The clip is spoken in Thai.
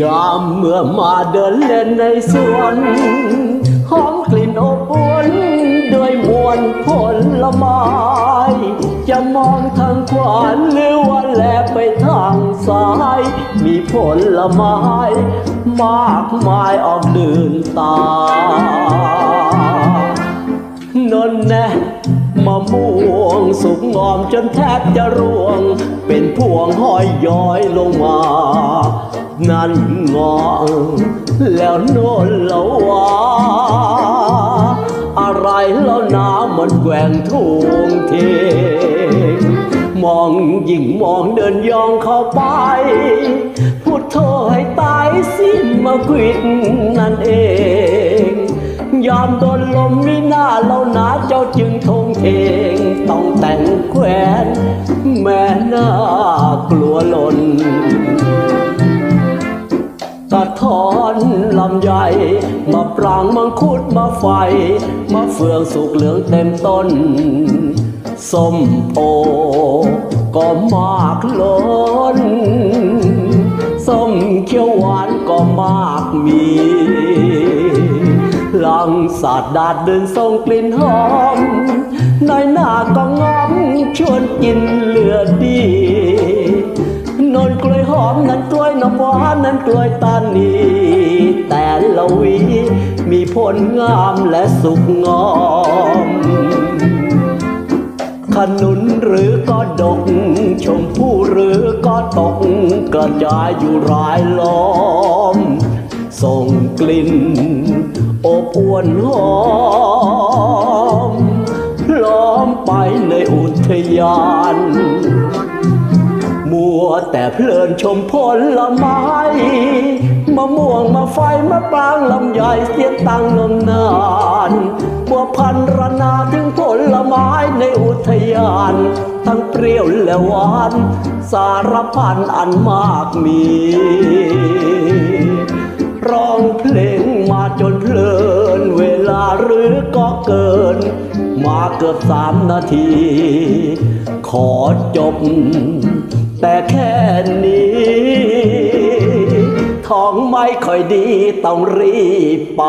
ยามเมื่อมาเดินเล่นในสวนหอมกลิ่นอบอวนด้วยมวลผลไม้จะมองทางขวาหรือว่าแลไปทางซ้าย มีผลไม้ มากมายออกเดินตา มะม่วงสุกงอมจนแทบจะร่วง เป็นพวงห้อยย้อยลงมา นั่นงอแล้วโน่นแล้ววาอะไรแล้วน้ำมันแกว่งทุ่งเทมองยิ่งมองเดินยองเข้าไป พูดโทให้ตายสิ้นมาควิดนั่นเอง ยามโดนลมมีหน้าเราหนาเจ้าจึงทงเทงต้องแต่งแขวนแม่น่ากลัวหล่นกระถอนลำใหญ่มาปรางมังคุดมาไฟ มาเฟืองสุกเหลืองเต็มต้นส้มโอก็มากล้นส้มเขียวหวานก็มากมี ลังสาดดาดเดินส่งกลิ่นหอมน้อยหน้าก็งอมชวนกินเหลือดีนนกล้วยหอมนั้นกล้วยน้ำหวานนั้นกล้วยตานีแต่ละวีมีผลงามและสุกงอม ขนุนหรือก็ดก ชมพู่หรือก็ตกกระจายอยู่รายล้อม ส่งกลิ่น อบอวนหอมล้อมไปในอุทยาน มัวแต่เพลินชมผลไม้มะม่วงมาไฟมะปรางลำไยเสียตังนมนานบัวพันรนาถึงผลไม้ในอุทยาน ทั้งเปรี้ยวและหวาน สารพันอันมากมี ร้องเพลง อกเกิน มาเกือบสามนาที ขอจบ แต่แค่นี้ ท้องไม่ค่อยดีต้องรีบไป